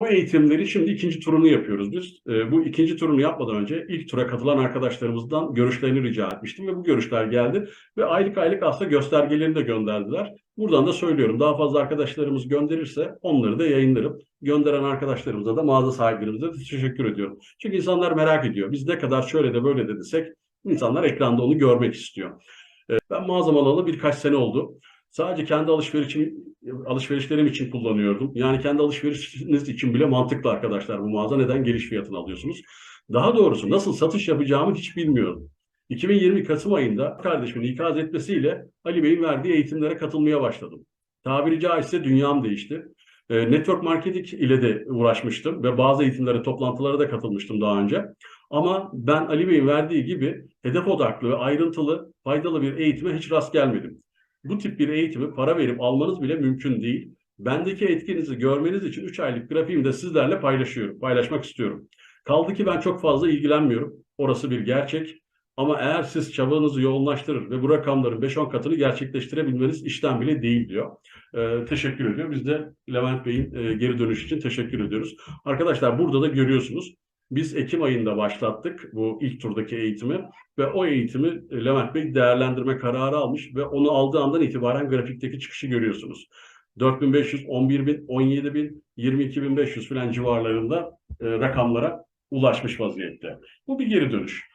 Bu eğitimleri şimdi ikinci turunu yapıyoruz biz. E, bu ikinci turunu yapmadan önce ilk tura katılan arkadaşlarımızdan görüşlerini rica etmiştim ve bu görüşler geldi ve aylık aylık aslında göstergelerini de gönderdiler. Buradan da söylüyorum daha fazla arkadaşlarımız gönderirse onları da yayınlarım. Gönderen arkadaşlarımıza da mağaza sahiplerimize de teşekkür ediyorum. Çünkü insanlar merak ediyor. Biz ne kadar şöyle de böyle de desek insanlar ekranda onu görmek istiyor. E, ben mağazam alalı birkaç sene oldu. Sadece kendi alışverişim, alışverişlerim için kullanıyordum. Yani kendi alışverişiniz için bile mantıklı arkadaşlar bu mağaza. Neden geliş fiyatını alıyorsunuz? Daha doğrusu nasıl satış yapacağımı hiç bilmiyorum. 2020 Kasım ayında kardeşimin ikaz etmesiyle Ali Bey'in verdiği eğitimlere katılmaya başladım. Tabiri caizse dünyam değişti. E, network marketing ile de uğraşmıştım ve bazı eğitimlere, toplantılara da katılmıştım daha önce. Ama ben Ali Bey'in verdiği gibi hedef odaklı ve ayrıntılı, faydalı bir eğitime hiç rast gelmedim. Bu tip bir eğitimi para verip almanız bile mümkün değil. Bendeki etkinizi görmeniz için 3 aylık grafiğimi de sizlerle paylaşıyorum, paylaşmak istiyorum. Kaldı ki ben çok fazla ilgilenmiyorum. Orası bir gerçek. Ama eğer siz çabanızı yoğunlaştırır ve bu rakamların 5-10 katını gerçekleştirebilmeniz işten bile değil diyor. Ee, teşekkür ediyor. Biz de Levent Bey'in e, geri dönüş için teşekkür ediyoruz. Arkadaşlar burada da görüyorsunuz. Biz Ekim ayında başlattık bu ilk turdaki eğitimi ve o eğitimi Levent Bey değerlendirme kararı almış ve onu aldığı andan itibaren grafikteki çıkışı görüyorsunuz. 4500, 11000, 17000, 22500 falan civarlarında e, rakamlara ulaşmış vaziyette. Bu bir geri dönüş.